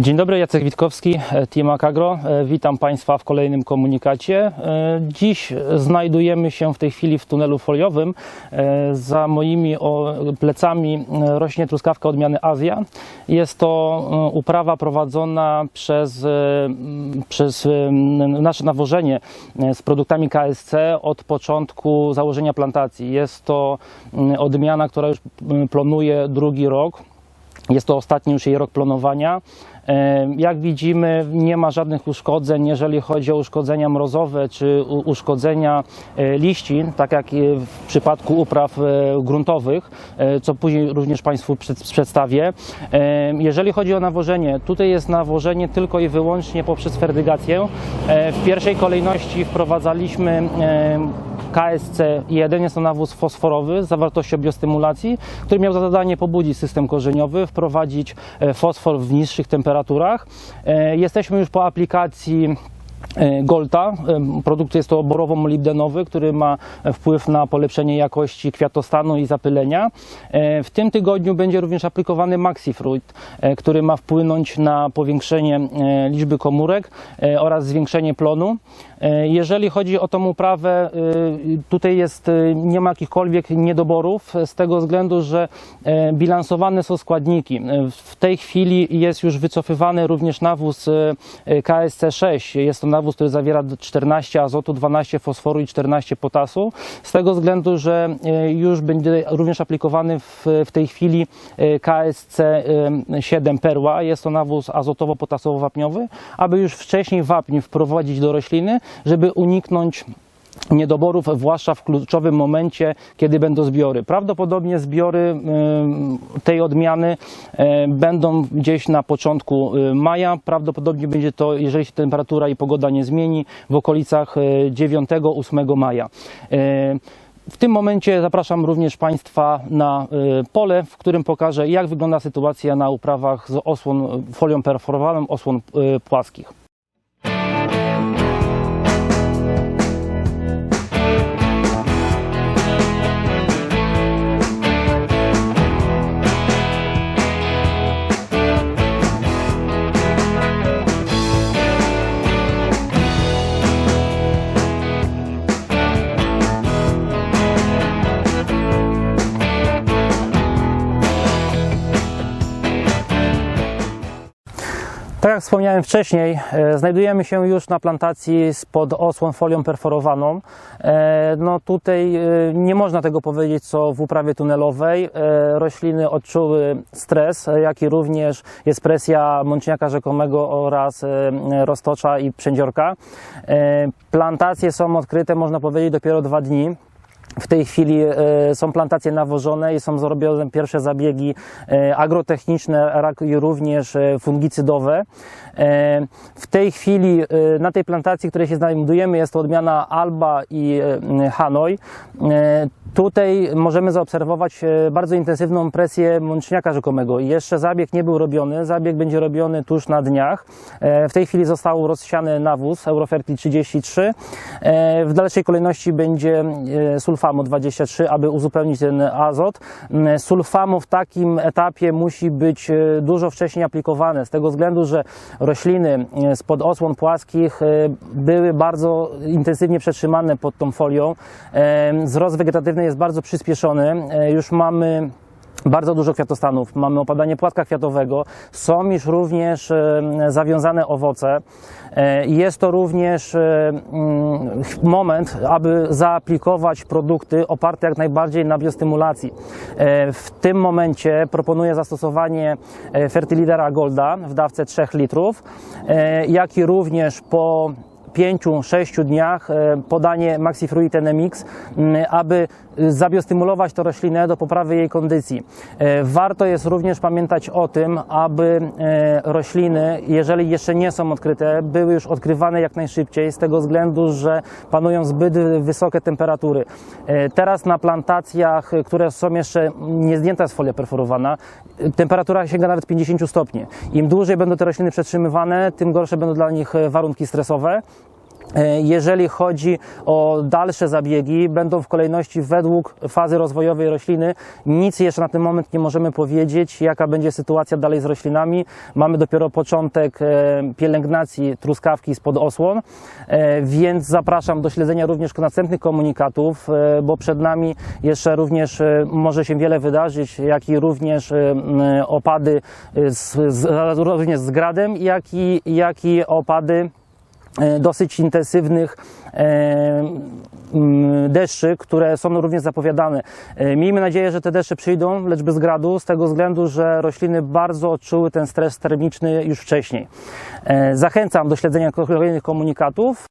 Dzień dobry, Jacek Witkowski, e, Team Akagro. E, Witam Państwa w kolejnym komunikacie. E, Dziś znajdujemy się w tej chwili w tunelu foliowym. Za moimi plecami rośnie truskawka odmiany Azja. Jest to uprawa prowadzona przez, przez nasze nawożenie z produktami KSC od początku założenia plantacji. Jest to odmiana, która już plonuje drugi rok. Jest to ostatni już jej rok planowania. E, Jak widzimy, nie ma żadnych uszkodzeń, jeżeli chodzi o uszkodzenia mrozowe czy uszkodzenia e, liści, tak jak w przypadku upraw e, gruntowych, co później również Państwu przed- przedstawię. Jeżeli chodzi o nawożenie, tutaj jest nawożenie tylko i wyłącznie poprzez ferdygację. W pierwszej kolejności wprowadzaliśmy e, KSC1 jest to nawóz fosforowy z zawartością biostymulacji, który miał za zadanie pobudzić system korzeniowy, wprowadzić e, fosfor w niższych temperaturach. E, Jesteśmy już po aplikacji Golta. E, Produkt jest to borowo-molibdenowy, który ma wpływ na polepszenie jakości kwiatostanu i zapylenia. E, W tym tygodniu będzie również aplikowany Maxifruit, e, który ma wpłynąć na powiększenie e, liczby komórek e, oraz zwiększenie plonu. E, Jeżeli chodzi o tą uprawę, e, tutaj jest, e, nie ma jakichkolwiek niedoborów z tego względu, że e, bilansowane są składniki. E, W tej chwili jest już wycofywany również nawóz e, e, KSC6. Jest to nawóz, który zawiera 14 azotu, 12 fosforu i 14 potasu. Z tego względu, że e, już będzie również aplikowany w, w tej chwili e, KSC7 Perła. Jest to nawóz azotowo-potasowo-wapniowy, aby już wcześniej wapń wprowadzić do rośliny, żeby uniknąć niedoborów, zwłaszcza w kluczowym momencie, kiedy będą zbiory. Prawdopodobnie zbiory tej odmiany będą gdzieś na początku maja. Prawdopodobnie będzie to, jeżeli się temperatura i pogoda nie zmieni, w okolicach 9-8 maja. Y, w tym momencie zapraszam również Państwa na y, pole, w którym pokażę, jak wygląda sytuacja na uprawach z osłon folią perforowaną, osłon płaskich. Tak jak wspomniałem wcześniej, e, znajdujemy się już na plantacji spod osłon folią perforowaną. E, No tutaj e, nie można tego powiedzieć, co w uprawie tunelowej. Rośliny odczuły stres, jak i również jest presja mączniaka rzekomego oraz roztocza i przędziorka. Plantacje są odkryte, można powiedzieć, dopiero dwa dni. W tej chwili e, są plantacje nawożone i są zrobione pierwsze zabiegi e, agrotechniczne, jak i również e, fungicydowe. W tej chwili na tej plantacji, której się znajdujemy, jest to odmiana Alba i Hanoi. Tutaj możemy zaobserwować e, bardzo intensywną presję mączniaka rzekomego. Jeszcze zabieg nie był robiony, zabieg będzie robiony tuż na dniach. E, W tej chwili został rozsiany nawóz Eurofertil 33. E, W dalszej kolejności będzie sulfamo 23, aby uzupełnić ten azot. M, Sulfamo w takim etapie musi być dużo wcześniej aplikowane, z tego względu, że rośliny spod osłon płaskich były bardzo intensywnie przetrzymane pod tą folią. E, Wzrost jest bardzo przyspieszony. E, Już mamy bardzo dużo kwiatostanów, mamy opadanie płatka kwiatowego, są już również e, zawiązane owoce. E, Jest to również mm, moment, aby zaaplikować produkty oparte jak najbardziej na biostymulacji. W tym momencie proponuję zastosowanie Fertilidera Golda w dawce 3 litrów, jak i również po 5-6 dniach e, podanie Maxifruit NMX, m, aby zabiostymulować tę roślinę do poprawy jej kondycji. E, Warto jest również pamiętać o tym, aby e, rośliny, jeżeli jeszcze nie są odkryte, były już odkrywane jak najszybciej, z tego względu, że panują zbyt wysokie temperatury. Teraz na plantacjach, które są jeszcze nie zdjęta z folia perforowana, temperatura sięga nawet 50 stopni. Im dłużej będą te rośliny przetrzymywane, tym gorsze będą dla nich warunki stresowe. E, Jeżeli chodzi o dalsze zabiegi, będą w kolejności według fazy rozwojowej rośliny. Nic jeszcze na ten moment nie możemy powiedzieć, jaka będzie sytuacja dalej z roślinami. Mamy dopiero początek e, pielęgnacji truskawki spod osłon, e, więc zapraszam do śledzenia również następnych komunikatów, bo przed nami jeszcze również może się wiele wydarzyć, jak i również opady z, z, również z gradem, jak i, jak i opady dosyć intensywnych e, mm, deszczy, które są również zapowiadane. E, Miejmy nadzieję, że te deszcze przyjdą, lecz bez gradu, z tego względu, że rośliny bardzo odczuły ten stres termiczny już wcześniej. E, Zachęcam do śledzenia kolejnych komunikatów.